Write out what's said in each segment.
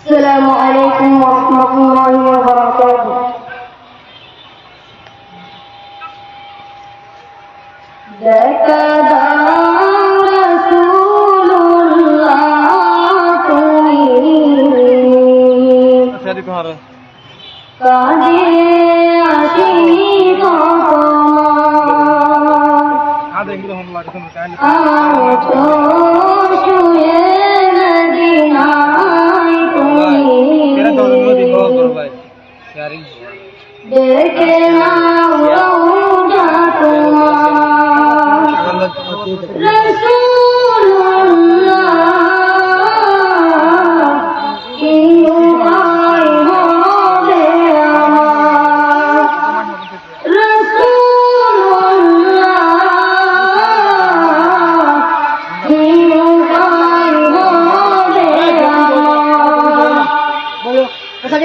السلام عليكم ورحمة الله وبركاته. ذكر घर आधे हिरो हम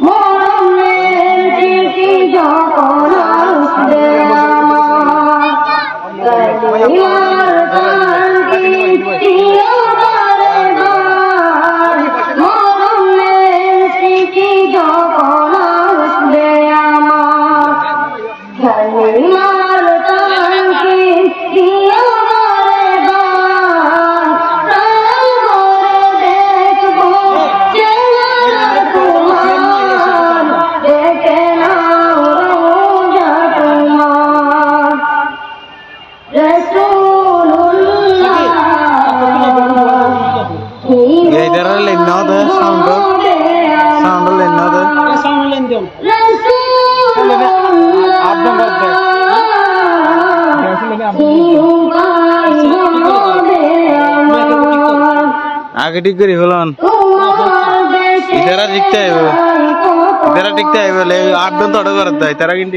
মরণের চিঠি যখন ঠিক করি হলাম ইতারা ঠিকতে আইব ইতারা টিকতে আইব আট তো অর্ডার করে দেয়, তারা কিন্তু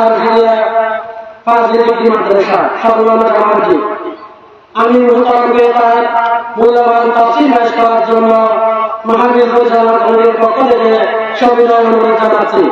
ফাজিল মাদ্রাসা সর্বনা কামারজি আমি মুহতারামকে তার জন্য মহাবীর কমিটির পক্ষ থেকে সবিনয় অনুরোধ জানাচ্ছি